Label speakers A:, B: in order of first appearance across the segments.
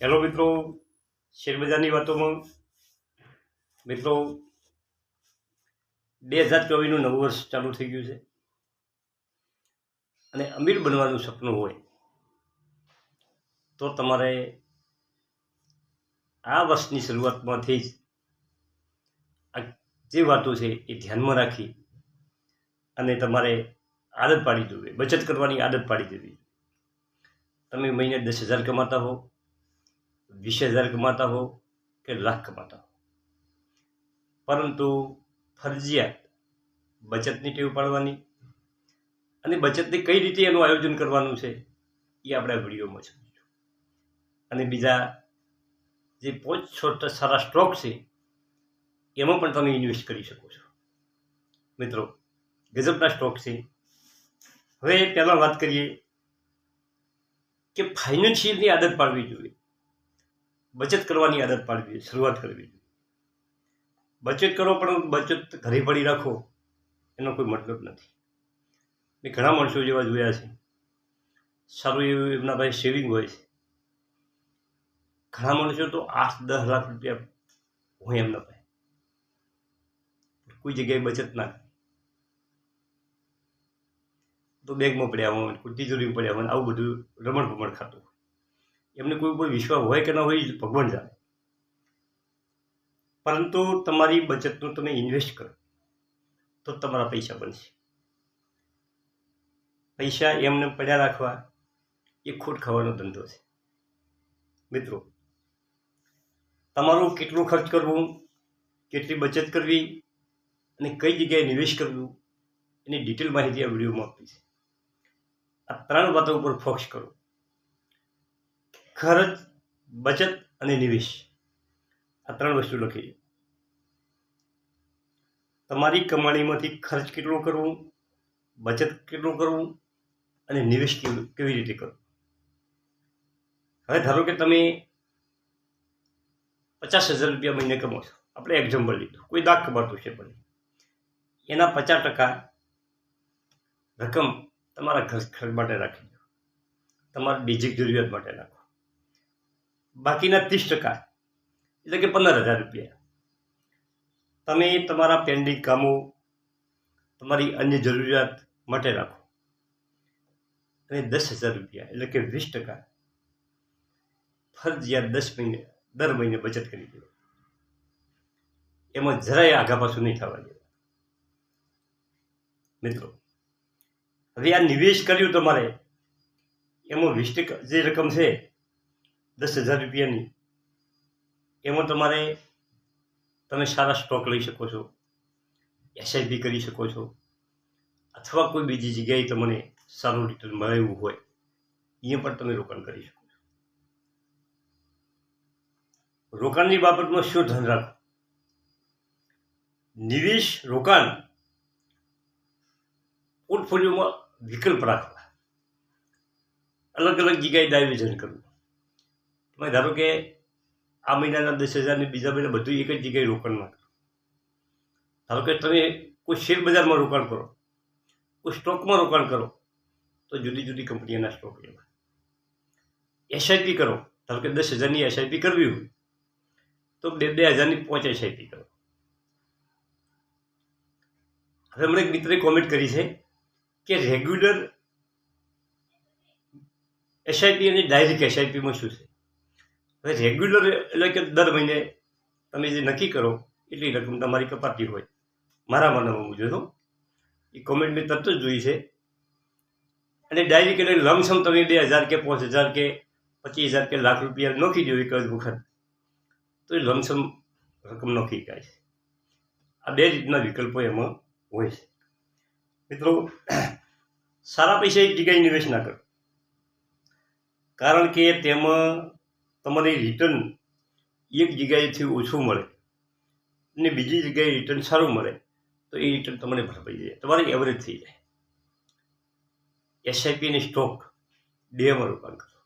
A: Hello મિત્રો, શેરબજારની વાતોમાં મિત્રો, બે હજાર ચોવીસનું નવું વર્ષ ચાલુ થઈ ગયું છે. અને અમીર બનવાનું સપનું હોય તો તમારે આ વર્ષની શરૂઆતમાંથી જ આ જે વાતો છે એ ધ્યાનમાં રાખી અને તમારે આદત પાડી જોવી, બચત કરવાની આદત પાડી દેવી. તમે મહિને દસ હજાર કમાતા હો વીસ હજાર કમાતા હો કે લાખ કમાતા હો પરંતુ ફરજિયાત બચતની ટેવ પાડવાની અને બચતની કઈ રીતે એનું આયોજન કરવાનું છે એ આપણે આ વિડીયોમાં સમજીશું. અને બીજા જે પાંચ છ સારા સ્ટોક છે, એમાં પણ તમે ઇન્વેસ્ટ કરી શકો છો. મિત્રો, ગજબના સ્ટોક છે. હવે પહેલાં વાત કરીએ કે ફાઇનાન્શિયલની આદત પાડવી જોઈએ. બચત કરવાની આદત પાડવી, શરૂઆત કરવી. બચત કરો, પણ બચત ઘરે પડી રાખો, એનો કોઈ મતલબ નથી. મેં ઘણા માણસો જેવા જોયા છે. સારું એવું એમના પાસે સેવિંગ હોય છે. ઘણા માણસો તો આઠ, દસ લાખ રૂપિયા હોય એમના પાસે. કોઈ જગ્યાએ બચત ના તો બેગમાં પડ્યા હોય, કોઈ તિજોરીમાં પડ્યા હોય, આવું બધું રમણ ભમણ ખાતું એમને કોઈ ઉપર વિશ્વાસ હોય કે ન હોય ભગવાન જાણે. પરંતુ તમારી બચતનું તમે ઇન્વેસ્ટ કરો, તો તમારા પૈસા બનશે. પૈસા એમને પડ્યા રાખવા, એ ખોટ ખાવાનો ધંધો છે. મિત્રો, તમારું કેટલું ખર્ચ કરવું, કેટલી બચત કરવી, અને કઈ જગ્યાએ નિવેશ કરવું, એની ડિટેલ માહિતી આ વિડીયોમાં આપી છે. આ ત્રણ વાતો ઉપર ફોકસ કરો. ખર્ચ, બચત અને નિવેશ. આ ત્રણ વસ્તુ લખી. તમારી કમાણીમાંથી ખર્ચ કેટલો કરવો, બચત કેટલું કરવું અને નિવેશ કેવી રીતે કરવું? હવે ધારો કે તમે પચાસ હજાર રૂપિયા મહિને કમાવો છો. આપણે એક્ઝામ્પલ લીધું. કોઈ દાગ કમાતું છે પણ. એના પચાસ ટકા રકમ તમારા ઘર ખર્ચ માટે રાખી દો. તમારા બેઝિક જરૂરિયાત માટે રાખો. બાકીના ત્રીસ ટકા, એટલે કે પંદર હજાર રૂપિયા. તમે તમારા પેન્ડિંગ કામો તમારી અન્ય જરૂરિયાત માટે રાખો. અને દસ હજાર રૂપિયા, એટલે કે વીસ ટકા ફરજિયાત દસ મહિને, દર મહિને બચત કરી દેવો એમાં જરાય આઘા પાછું નહીં થવા દેવા મિત્રો, હવે આ નિવેશ કર્યું તમારે, એમાં વીસ ટકા જે રકમ છે દસ હજાર રૂપિયાની. એમાં તમારે તમે સારા સ્ટોક લઈ શકો છો. એસઆઈપી કરી શકો છો. અથવા કોઈ બીજી જગ્યાએ તમને સારું રિટર્ન મળે હોય અહીંયા પણ તમે રોકાણ કરી શકો છો. રોકાણની બાબતમાં શું ધ્યાન રાખો નિવેશ, રોકાણ, પોર્ટફોલિયોમાં વિકલ્પ રાખવા. અલગ અલગ જગ્યાએ ડાયવિઝન કરવું. તમે ધારો કે આ મહિનાના દસ હજારને બીજા મહિના બધું એક જ જગ્યાએ રોકાણ ના કરો. ધારો કે તમે કોઈ શેર બજારમાં રોકાણ કરો, કોઈ સ્ટોકમાં રોકાણ કરો, તો જુદી જુદી કંપનીઓના સ્ટોક લેવા. એસઆઈપી કરો, ધારો કે દસ હજારની એસઆઈપી કરવી હોય, તો બે બે હજારની પાંચ એસઆઈપી કરો. હવે હમણાં એક મિત્રે કોમેન્ટ કરી છે કે રેગ્યુલર એસઆઈપી અને ડાયરેક્ટ એસઆઈપીમાં શું છે? હવે રેગ્યુલર એટલે કે દર મહિને તમે જે નક્કી કરો, એટલી રકમ તમારી કપાતી હોય. મારા માનવા મુજબ એ કોમેન્ટ મેં તરત જ જોઈ છે. અને ડાયરેક્ટ એટલે લમસમ તમે બે હજાર કે પાંચ હજાર કે પચીસ હજાર કે લાખ રૂપિયા નોખી દો એક જ વખત. તો એ લમસમ રકમ નોખી જાય છે. આ બે રીતના વિકલ્પો એમાં હોય છે. મિત્રો, સારા પૈસા એક જગ્યાએ નિવેશ ના કરો. કારણ કે તેમાં તમને રિટર્ન એક જગ્યાએથી ઓછું મળે અને બીજી જગ્યાએ રિટર્ન સારું મળે, તો એ રિટર્ન તમને ભરપાઈ જાય. તમારે એવરેજ થઈ જાય. એસઆઈપી અને સ્ટોક ડેમાં રોકાણ કરો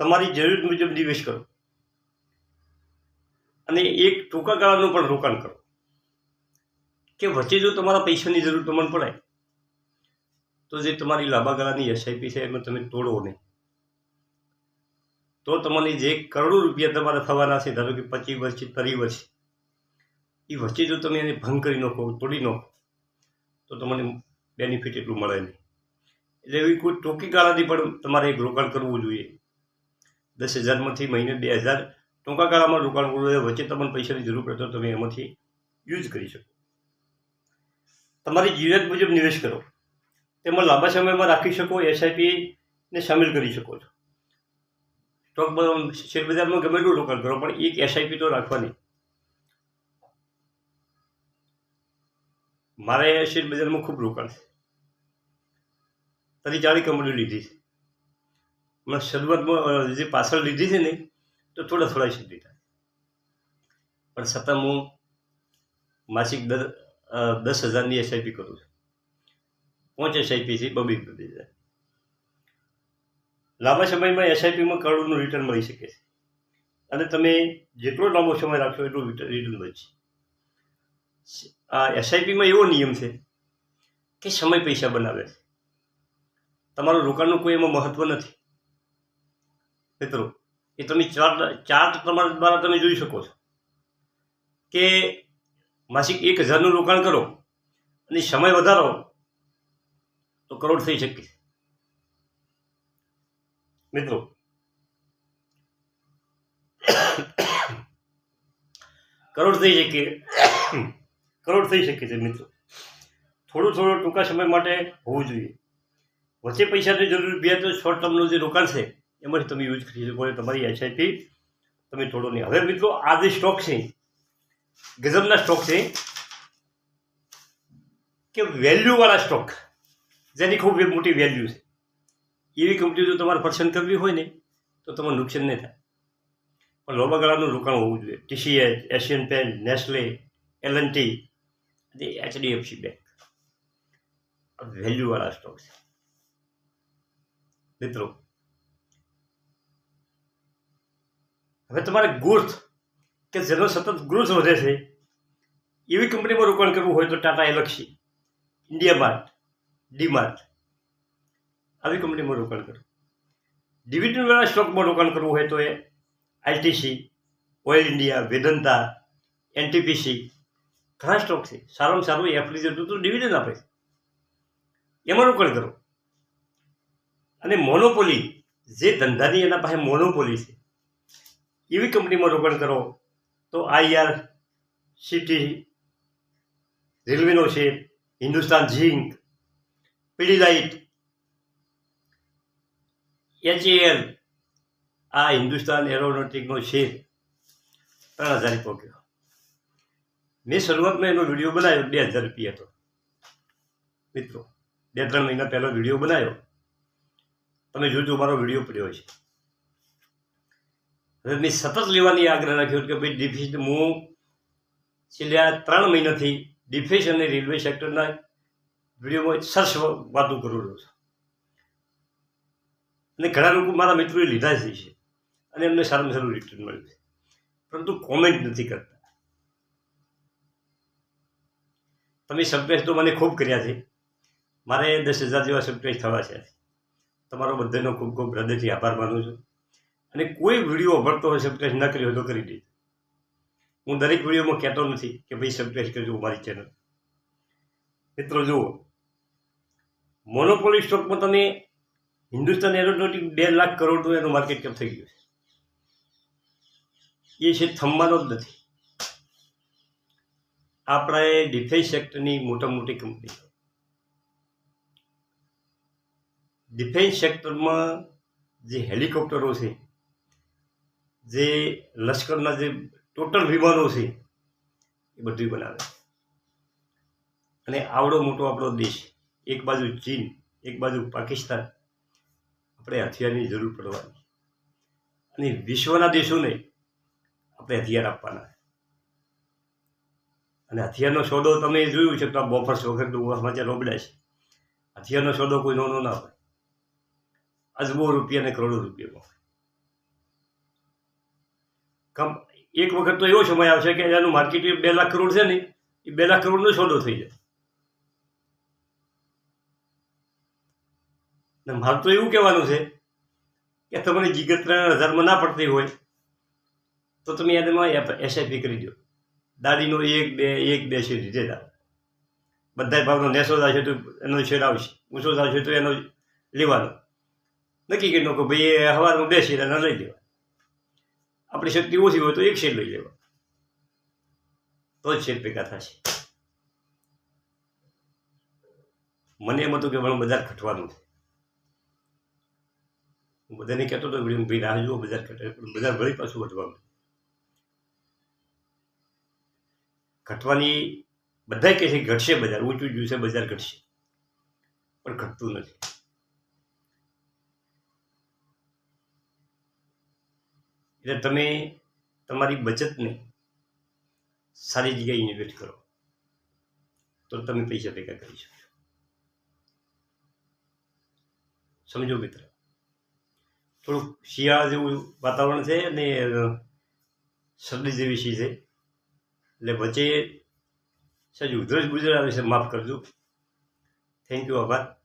A: તમારી જરૂર મુજબ નિવેશ કરો. અને એક ટૂંકા ગાળાનું પણ રોકાણ કરો. કે વચ્ચે જો તમારા પૈસાની જરૂર તમને પડે તો જે તમારી લાંબા ગાળાની એસઆઈપી છે, એમાં તમે તોડો નહીં. તો તમને જે કરોડો રૂપિયા તમારે થવાના છે, ધારો કે પચીસ વર્ષથી ત્રીસ વર્ષ એ વચ્ચે જો તમે એને ભંગ કરી નાખો, તોડી નાખો, તો તમને બેનિફિટ એટલું મળે નહીં. એટલે એવી કોઈ ટૂંકી ગાળાથી પણ તમારે એક રોકાણ કરવું જોઈએ. દસ હજારમાંથી મહિને બે હજાર ટૂંકા ગાળામાં રોકાણ કરવું હોય વચ્ચે તમને પૈસાની જરૂર પડે તો તમે એમાંથી યુઝ કરી શકો. તમારી જરૂરિયાત મુજબ નિવેશ કરો. તેમાં લાંબા સમયમાં રાખી શકો એસઆઈપીને સામેલ કરી શકો છો. સ્ટોક શેરબજારમાં ગમે એટલું રોકાણ કરો, પણ એક એસઆઈપી તો રાખવાની. મારે શેરબજારમાં ખૂબ રોકાણ છે. તરી ચાળી કંપનીઓ લીધી છે. હમણાં શરૂઆતમાં જે પાછળ લીધી છે ને, તો થોડા થોડા શેર લીધા. પણ છતાં હું માસિક દર દસ હજારની એસઆઈપી કરું છું. પાંચ એસઆઈપી છે બબી બબી લાંબા સમયમાં એસઆઈપીમાં કરોડનું રિટર્ન મળી શકે છે. અને તમે જેટલો લાંબો સમય રાખશો એટલું રિટર્ન વધશે. આ એસઆઈપીમાં એવો નિયમ છે કે સમય પૈસા બનાવે છે. તમારું રોકાણનું કોઈ એમાં મહત્વ નથી. મિત્રો, એ તમે ચાર્ટ ચાર્ટ તમારા દ્વારા તમે જોઈ શકો છો કે માસિક એક હજારનું રોકાણ કરો અને સમય વધારો તો કરોડ થઈ શકે મિત્રો. કરોડ થઈ શકે. કરોડ થઈ શકે છે મિત્રો. થોડું થોડું ટૂંકા સમય માટે હોવું જોઈએ. વચ્ચે પૈસાની જરૂર બે તો શોર્ટ ટર્મનું જે રોકાણ છે, એમાંથી તમે યુઝ કરી શકો તમારી એસઆઈપી તમે થોડો નહીં. હવે મિત્રો, આ જે સ્ટોક છે ગઝમના સ્ટોક છે, કે વેલ્યુવાળા સ્ટોક જેની ખૂબ મોટી વેલ્યુ છે. એવી કંપની જો તમારે પસંદ કરવી હોય ને, તો તમારે નુકસાન નહીં થાય. પણ લાંબા ગાળાનું રોકાણ હોવું જોઈએ. TCH Asian paint Nestle LNT અને એચડીએફસી બેંક વેલ્યુવાળા સ્ટોક છે. મિત્રો, હવે તમારે ગ્રોથ કે જેનો સતત ગ્રોથ વધે છે, એવી કંપનીમાં રોકાણ કરવું હોય તો ટાટા એલક્સી ઇન્ડિયા માર્ટ ડીમાર્ટ આવી કંપનીમાં રોકાણ કરો. ડિવિડન્ડવાળા સ્ટોકમાં રોકાણ કરવું હોય તો એ ITC oil India Vedanta NTPC ઘણા સ્ટોક છે. સારામાં સારું એફડી જતું તો ડિવિડન્ડ આપે એમાં રોકાણ કરો. અને મોનોપોલી જે ધંધાની એના પાસે મોનોપોલી છે, એવી કંપનીમાં રોકાણ કરો તો આઈઆર સિટી રેલવેનો છે, હિન્દુસ્તાન ઝીંક પીડીલાઇટ એચએએલ આ હિન્દુસ્તાન એરોનોટિકનો શેર ત્રણ હજાર પહોંચ્યો. મેં શરૂઆતમાં એનો વીડિયો બનાવ્યો, બે હજાર રૂપિયા હતો. મિત્રો, બે ત્રણ મહિના પહેલો વીડિયો બનાવ્યો. તમે જોજો મારો વીડિયો પડ્યો છે. હવે મેં સતત લેવાની આગ્રહ રાખ્યો કે ભાઈ ડિફેન્સ હું છેલ્લા ત્રણ મહિનાથી ડિફેન્સ અને રેલવે સેક્ટરના વિડીયોમાં સરસ વાતો કરું છું. અને ઘણા લોકો મારા મિત્રોએ લીધા જ છે. અને એમને સારામાં સારું રિટર્ન મળ્યું છે. પરંતુ કોમેન્ટ નથી કરતા. તમે સરપ્રાઈઝ તો મને ખૂબ કર્યા છે. મારે દસ હજાર જેવા સરપ્રાઈઝ થવા છે. તમારો બધાનો ખૂબ ખૂબ હૃદયથી આભાર માનું છું. અને કોઈ વીડિયો અભળતો હોય સબસ્ક્રાઈબ ન કર્યો તો કરી દીધો હું દરેક વિડીયોમાં કહેતો નથી કે ભાઈ સબસ્ક્રાઈબ કરજો મારી ચેનલ મિત્રો જુઓ. મોનોપોલી સ્ટોકમાં તમે હિન્દુસ્તાન એરોનોટિક બે લાખ કરોડનું એનું માર્કેટ કેપ થઈ ગયું છે. એ છે થમવાનો જ નથી. આપણા ડિફેન્સ સેક્ટરની મોટા મોટી કંપની ડિફેન્સ સેક્ટરમાં જે હેલિકોપ્ટરો છે, જે લશ્કરના જે ટોટલ વિમાનો છે, એ બધું બનાવે. અને આવડો મોટો આપણો દેશ, એક બાજુ ચીન, એક બાજુ પાકિસ્તાન આપણે હથિયારની જરૂર પડવાની. અને વિશ્વના દેશોને આપણે હથિયાર આપવાના. અને હથિયારનો સોદો તમે જોયું છે તો આ બોફર્સ વખત સમાચાર રોબડ્યા છે. હથિયારનો સોદો કોઈ નોનો ના હોય. અજબો રૂપિયા અને કરોડો રૂપિયામાં કમ, એક વખત તો એવો સમય આવશે કે એનું માર્કેટ બે લાખ કરોડ છે ને, એ બે લાખ કરોડનો સોદો થઈ જાય ને મારું તો એવું કહેવાનું છે કે તમને જીગત ત્રણ હજારમાં ના પડતી હોય તો તમે એમાં એસઆઈપી કરી દો. દાદીનો એક, બે એક, બે શેર રીતે બધા ભાવનો નેસો થશે તો એનો શેર આવશે. ઊંચો થશે તો એનો લેવાનો. નક્કી કરી નાખો, ભાઈ, એ હવારમાં બે શેર એના લઈ લેવા આપણી શક્તિ ઓછી હોય તો એક શેર લઈ લેવા તો જ શેર ભેગા થશે. મને એમ હતું કે પણ બજાર ખટવાનું છે. હું બધાને કહેતો હતો ભાઈ રાહ જુઓ, બજાર બજાર વળી પાછું ઘટવાનું ઘટવાની બધા કહે છે, ઘટશે બજાર, ઊંચું જ્યું છે, બજાર ઘટશે. પણ ઘટતું નથી. એટલે તમે તમારી બચતને સારી જગ્યાએ ઇન્વેસ્ટ કરો. તો તમે પૈસા ભેગા કરી શકશો સમજો મિત્ર. થોડુંક શિયાળા જેવું વાતાવરણ છે અને શરદી જેવી શી છે. એટલે વચ્ચે સજ ઉધરસ ગુજર આવે છે, માફ કરજો. થેન્ક યુ આભાર.